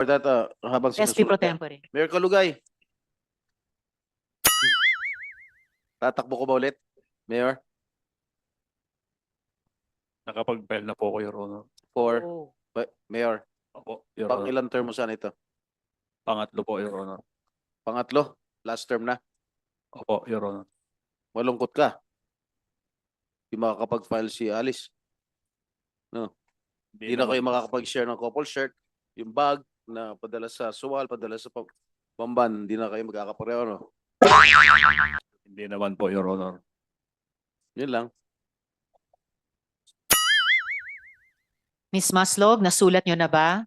For that, uh, habang SP Pro. Tempore. Mayor Kalugay. Tatakbo ko ba ulit? Mayor, Nakapag-file na po ako, Your Honor. for, Oh. ba- Mayor, Opo, Your pang Honor. ilang term mo sana ito? Pangatlo po, Your Honor. Pangatlo? Last term na? Opo, Your Honor. Malungkot ka? Di makakapag-file si Alice. Hindi na kayo makakapag-share ng couple shirt. Yung bag na padala sa suwal, padala sa pam- pamban, hindi na kayo magkakapareho, no? Hindi naman po, Your Honor. Yun lang. Miss Maslog, nasulat nyo na ba?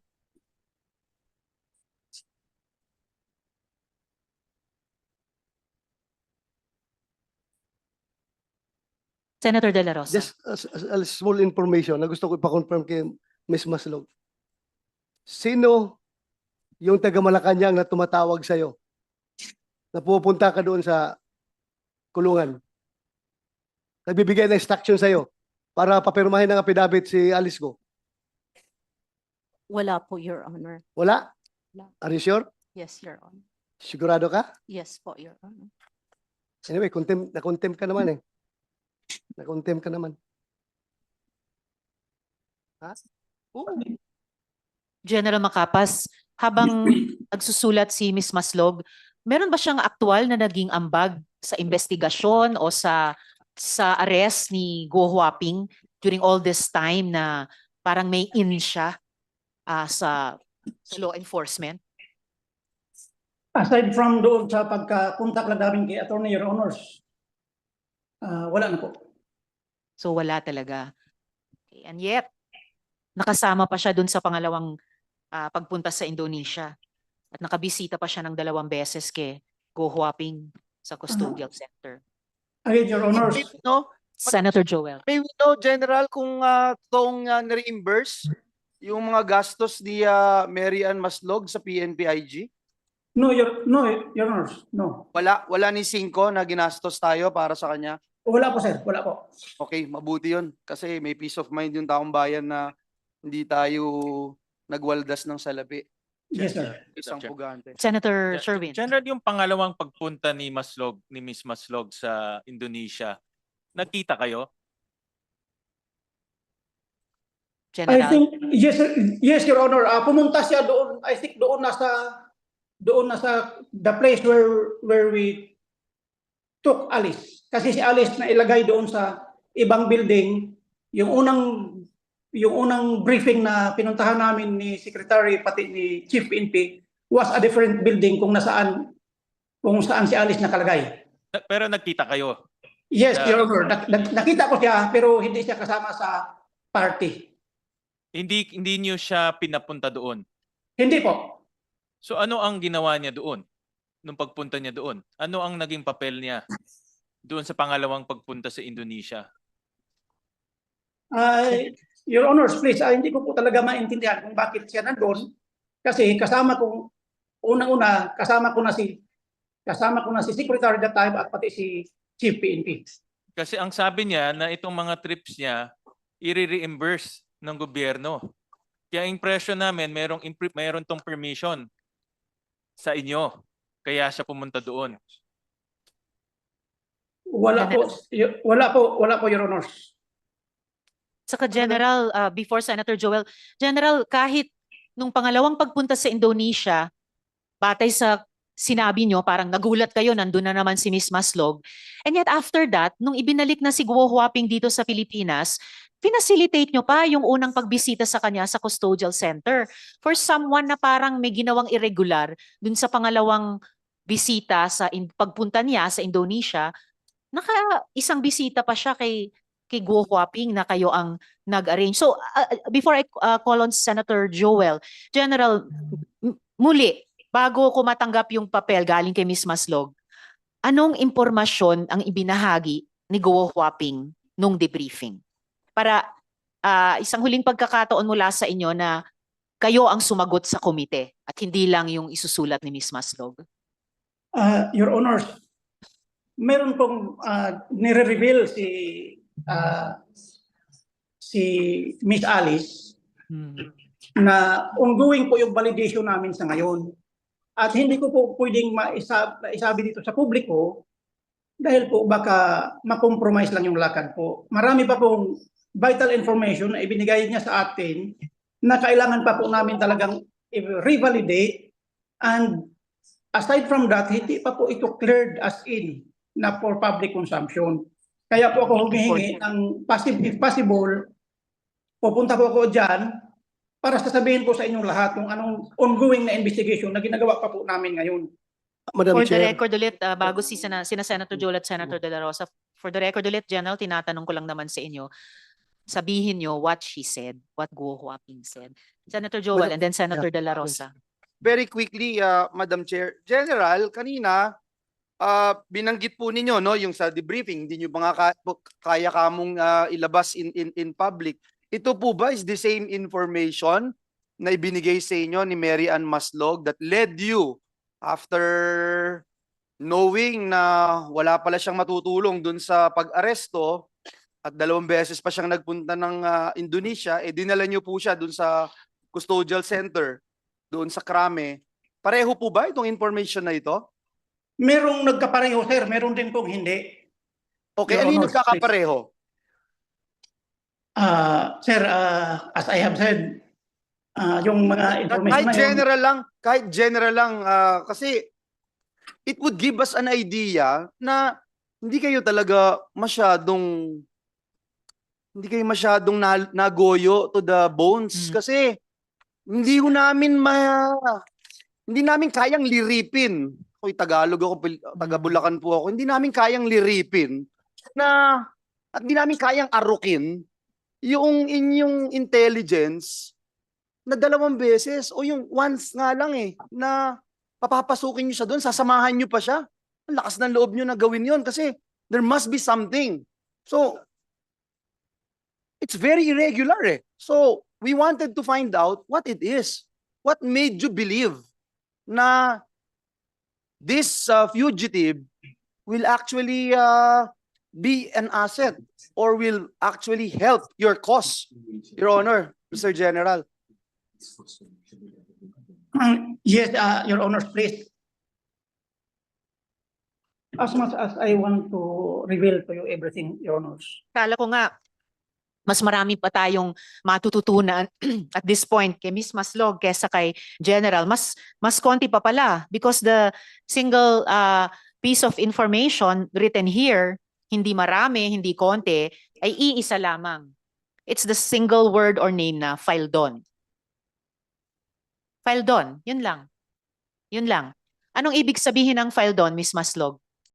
Senator De La Rosa. Just as, as a small information na gusto ko ipa-confirm kay Ms. Maslog. Sino yung taga Malacanang na tumatawag sa'yo? Na pupunta ka doon sa kulungan? Nagbibigay ng instruction sa'yo para papirmahin ng apidabit si Alice ko? Wala po, Your Honor. Wala? Wala. Are you sure? Yes, Your Honor. Sigurado ka? Yes po, Your Honor. Anyway, contem, na-contempt ka naman eh. Na-contempt ka naman. General Macapas, habang nagsusulat si Miss Maslog, meron ba siyang aktual na naging ambag sa investigasyon o sa sa arrest ni Go Huaping during all this time na parang may in siya ah, sa, sa law enforcement? Aside from doon sa pagka-contact lang namin kay Attorney Your Honors, ah, wala na po. So wala talaga. Okay, And yet, nakasama pa siya dun sa pangalawang ah, pagpunta sa Indonesia. At nakabisita pa siya ng dalawang beses kay Go Huaping sa custodial center. Again, Your Honors, May know, Senator Joel. may we know, General, kung uh, toong uh, na-reimburse yung mga gastos ni ah, Mary Ann Maslog sa PNPIG? no, Your, no, Your Honors, no. Wala, wala ni Cinco na ginastos tayo para sa kanya? Wala po, sir. Wala po. Okay, mabuti yun. Kasi may peace of mind yung taong bayan na hindi tayo nagwaldas ng salapi. Yes, sir. Isang Chair. pugante. Senator Yeah, Sherwin. General, yung pangalawang pagpunta ni Maslog, ni Miss Maslog sa Indonesia, nakita kayo? I General. think, yes, sir. yes, Your Honor. Ah, pumunta siya doon, I think doon na sa, doon na sa the place where, where we took Alice. Kasi si Alice na ilagay doon sa ibang building, yung unang yung unang briefing na pinuntahan namin ni Secretary pati ni Chief PNP was a different building kung nasaan kung saan si Alice nakalagay. Na- Pero nagkita kayo? Yes, Yeah. Your Honor. Nak- nak- nakita ko siya pero hindi siya kasama sa party. Hindi hindi niyo siya pinapunta doon. Hindi po. So ano ang ginawa niya doon? Nung pagpunta niya doon? Ano ang naging papel niya doon sa pangalawang pagpunta sa Indonesia? Ay, Your Honors, please, ah, hindi ko po talaga maintindihan kung bakit siya nandun. Kasi kasama kong, unang-una, kasama ko na si, kasama ko na si Secretary that time at pati si Chief PNP. Kasi ang sabi niya na itong mga trips niya i-reimburse ng gobyerno. Kaya ang impression namin merong impre- meron tong permission sa inyo. Kaya siya pumunta doon. Wala po, y- wala po, wala po, Your Honors. Saka General, uh, before Senator Joel, General, kahit nung pangalawang pagpunta sa Indonesia, batay sa sinabi nyo, parang nagulat kayo, nandun na naman si Miss Maslog. And yet after that, nung ibinalik na si Guo Huaping dito sa Pilipinas, pinacilitate nyo pa yung unang pagbisita sa kanya sa custodial center. For someone na parang may ginawang irregular dun sa pangalawang bisita sa in- pagpunta niya sa Indonesia, naka isang bisita pa siya kay kay Guo Huaping na kayo ang nag-arrange. So, uh, uh, before I uh, call on Senator Joel, General, muli, bago ko matanggap yung papel galing kay Miss Maslog, anong impormasyon ang ibinahagi ni Guo Huaping nung debriefing? Para uh, isang huling pagkakataon mula sa inyo na kayo ang sumagot sa komite at hindi lang yung isusulat ni Miss Maslog. Ah, Your Honors, meron pong ah, nire-reveal si ah, si Miss Alice na ongoing po yung validation namin sa ngayon. At hindi ko po pwedeng maisa, maisabi dito sa publiko dahil po baka makompromise lang yung lakad po. Marami pa pong vital information na ibinigay niya sa atin na kailangan pa po namin talagang i-revalidate and aside from that, hindi pa po ito cleared as in na for public consumption. Kaya po ako humihingi ng possible, if possible, pupunta po ako dyan para sasabihin po sa inyong lahat kung anong ongoing na investigation na ginagawa pa po namin ngayon. Madam For the Chair, record ulit, ah, bago si Sena, sina Senator Joel at Senator De La Rosa, for the record ulit, General, tinatanong ko lang naman sa inyo, sabihin nyo what she said, what Guo Huaping said. Senator Joel and then Senator De La Rosa. Very quickly, uh, Madam Chair. General, kanina, uh, binanggit po ninyo, no, yung sa debriefing, hindi ka- po- kaya kamong uh, ilabas in, in, in public. Ito po ba is the same information na ibinigay sa inyo ni Mary Ann Maslog that led you after knowing na wala pala siyang matutulong dun sa pag-aresto at dalawang beses pa siyang nagpunta ng ah, Indonesia, eh dinala niyo po siya dun sa custodial center doon sa Krame. Pareho po ba itong information na ito? Merong nagkapareho, sir. Meron din pong hindi. Okay, Your alin Honor, nagkakapareho? Ah, sir, ah, as I have said, ah, yung mga information Kahit na yun, general lang, kahit general lang ah, kasi it would give us an idea na hindi kayo talaga masyadong hindi kayo masyadong na, nagoyo to the bones Mm. kasi hindi ho namin ma hindi namin kayang liripin. Hoy, Tagalog ako, taga Bulacan po ako. Hindi namin kayang liripin na at hindi namin kayang arukin yung inyong intelligence na dalawang beses o yung once nga lang eh na papapasukin nyo siya doon, sasamahan nyo pa siya. Ang lakas ng loob nyo na gawin yon kasi there must be something. So, it's very irregular eh. So, we wanted to find out what it is. What made you believe na this uh, fugitive will actually uh, be an asset or will actually help your cause, Your Honor, Mr. General. yes, ah, Your Honor, please. As much as I want to reveal to you everything, Your Honors. Kala ko nga, mas marami pa tayong matututunan at this point kay Miss Maslog kesa kay General. Mas mas konti pa pala because the single uh, piece of information written here, hindi marami, hindi konti, ay iisa lamang. It's the single word or name na file don. File don, yun lang. Yun lang. Anong ibig sabihin ng file don, Miss Maslog?